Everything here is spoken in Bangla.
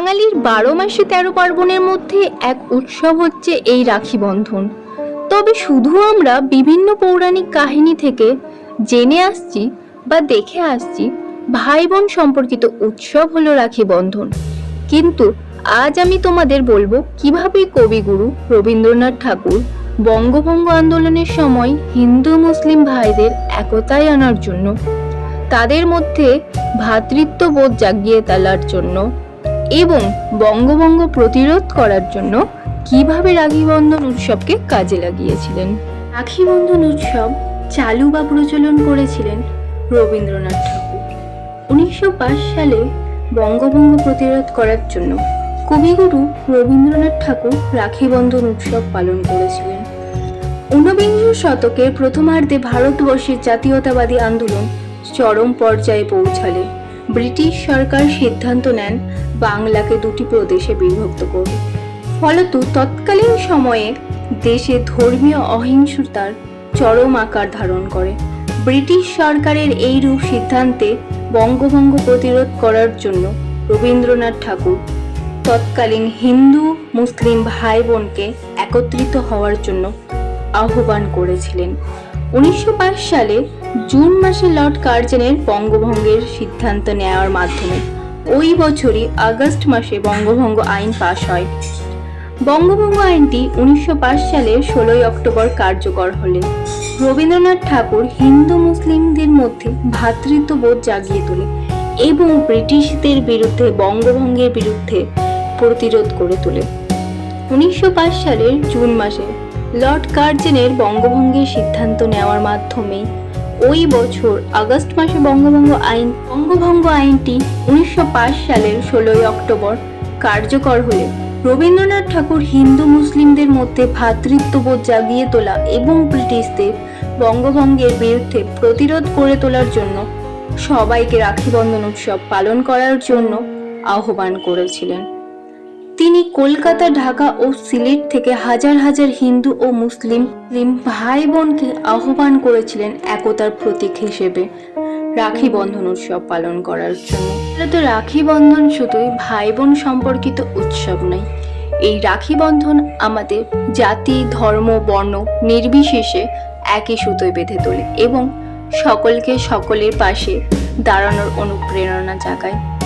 বাঙালির বারো মাসে তেরো পার্বণের মধ্যে এক উৎসব হচ্ছে এই রাখি বন্ধন। তবে শুধু আমরা বিভিন্ন পৌরাণিক কাহিনী থেকে জেনে আসছি বা দেখে আসছি ভাই বোন সম্পর্কিত উৎসব হলো রাখি বন্ধন। কিন্তু আজ আমি তোমাদের বলব কীভাবে কবিগুরু রবীন্দ্রনাথ ঠাকুর বঙ্গভঙ্গ আন্দোলনের সময় হিন্দু মুসলিম ভাইদের একতায় আনার জন্য, তাদের মধ্যে ভ্রাতৃত্ববোধ জাগিয়ে তোলার জন্য এবং বঙ্গভঙ্গ প্রতিরোধ করার জন্য কীভাবে রাখি বন্ধন উৎসবকে কাজে লাগিয়েছিলেন? রাখি বন্ধন উৎসব চালু বা প্রচলন করেছিলেন রবীন্দ্রনাথ ঠাকুর। উনিশশো পাঁচ সালে বঙ্গভঙ্গ প্রতিরোধ করার জন্য কবিগুরু রবীন্দ্রনাথ ঠাকুর রাখি বন্ধন উৎসব পালন করেছিলেন। ঊনবিংশ শতকের প্রথমার্ধে ভারতবর্ষের জাতীয়তাবাদী আন্দোলন চরম পর্যায়ে পৌঁছালে। ব্রিটিশ সরকার সিদ্ধান্ত নেন বাংলাকে দুটি প্রদেশে বিভক্ত করবে ফলত তৎকালীন সময়ে দেশে ধর্মীয় অহিংসতার চরম আকার ধারণ করে। ব্রিটিশ সরকারের এই রূপ সিদ্ধান্তে বঙ্গভঙ্গ প্রতিরোধ করার জন্য রবীন্দ্রনাথ ঠাকুর তৎকালীন হিন্দু মুসলিম ভাই বোনকে একত্রিত হওয়ার জন্য আহ্বান করেছিলেন। উনিশশো পাঁচ সালে জুন মাসে লর্ড কার্জেনের বঙ্গভঙ্গের সিদ্ধান্ত নেওয়ার মাধ্যমে ওই বছরই আগস্ট মাসে বঙ্গভঙ্গ আইন পাশ হয়। বঙ্গভঙ্গ আইনটি উনিশশো সালের ষোলোই অক্টোবর কার্যকর হলে রবীন্দ্রনাথ ঠাকুর হিন্দু মুসলিমদের মধ্যে ভ্রাতৃত্ববোধ জাগিয়ে তোলে এবং ব্রিটিশদের বিরুদ্ধে বঙ্গভঙ্গের বিরুদ্ধে প্রতিরোধ করে তোলে। উনিশশো পাঁচ সালের জুন মাসে লর্ড কার্জেনের বঙ্গভঙ্গের সিদ্ধান্ত নেওয়ার মাধ্যমে ওই বছর আগস্ট মাসে বঙ্গভঙ্গ আইন, বঙ্গভঙ্গ আইনটি উনিশশো পাঁচ সালের ষোলোই অক্টোবর কার্যকর হলে রবীন্দ্রনাথ ঠাকুর হিন্দু মুসলিমদের মধ্যে ভ্রাতৃত্ববোধ জাগিয়ে তোলা এবং ব্রিটিশদের বঙ্গভঙ্গের বিরুদ্ধে প্রতিরোধ করে তোলার জন্য সবাইকে রাখি বন্ধন উৎসব পালন করার জন্য আহ্বান করেছিলেন। তিনি কলকাতা, ঢাকা ও সিলেট থেকে হাজার হাজার হিন্দু ও মুসলিম ভাই বোনকে আহ্বান করেছিলেন একতার প্রতীক হিসেবে। রাখি বন্ধন উৎসব পালন করার জন্য। মূলত রাখি বন্ধন শুধুই ভাই বোন সম্পর্কিত উৎসব নয়। এই রাখি বন্ধন আমাদের জাতি, ধর্ম, বর্ণ নির্বিশেষে একই সুতোয় বেঁধে তোলে এবং সকলকে সকলের পাশে দাঁড়ানোর অনুপ্রেরণা জাগায়।